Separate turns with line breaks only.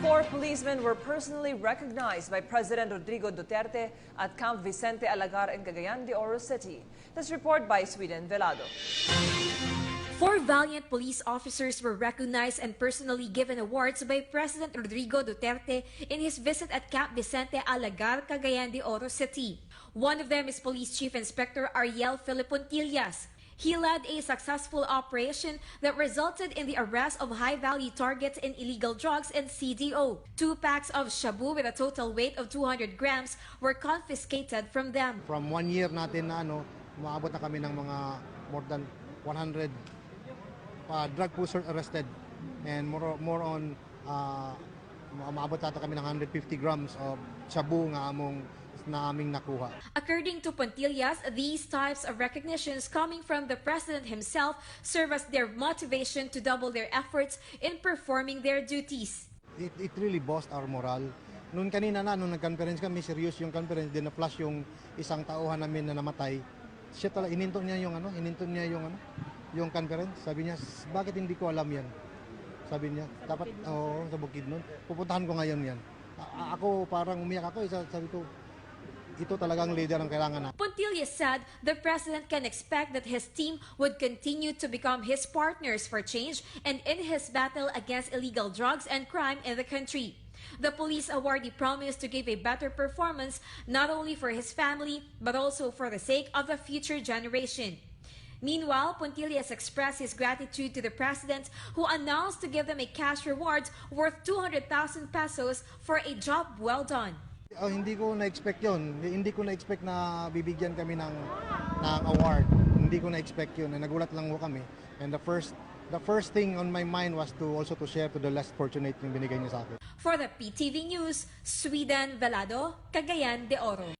Four policemen were personally recognized by President Rodrigo Duterte at Camp Vicente Alagar in Cagayan de Oro City. This report by Sweden Velado.
Four valiant police officers were recognized and personally given awards by President Rodrigo Duterte in his visit at Camp Vicente Alagar, Cagayan de Oro City. One of them is Police Chief Inspector Ariel Filipontillas. He led a successful operation that resulted in the arrest of high-value targets in illegal drugs and CDO. Two packs of shabu with a total weight of 200 grams were confiscated from them.
From one year natin na ano, maabot na kami ng mga more than 100 uh, drug pushers arrested and more more on uh, maabot ata kami ng 150 grams of shabu nga among na aming nakuha.
According to Pontillas, these types of recognitions coming from the president himself serve as their motivation to double their efforts in performing their duties.
It, it really boost our morale. Noon kanina na, nung nag-conference kami, serious yung conference, din na-flash yung isang tauhan namin na namatay. Siya talaga, ininto niya yung ano, ininto niya yung ano, yung conference. Sabi niya, "S- bakit hindi ko alam yan? Sabi niya, dapat, oo, sa bukid nun. Pupuntahan ko ngayon yan. A- ako parang umiyak ako, isa, sabi ko, ito talagang leader ang kailangan na.
Pontillas said the president can expect that his team would continue to become his partners for change and in his battle against illegal drugs and crime in the country. The police awardee promised to give a better performance not only for his family but also for the sake of the future generation. Meanwhile, Pontillas expressed his gratitude to the president who announced to give them a cash reward worth 200,000 pesos for a job well done.
Oh, hindi ko na-expect yun. Hindi ko na-expect na bibigyan kami ng, ng award. Hindi ko na-expect yun. Nagulat lang ho kami. And the first the first thing on my mind was to also to share to the less fortunate yung binigay niya sa akin.
For the PTV News, Sweden Velado, Cagayan de Oro.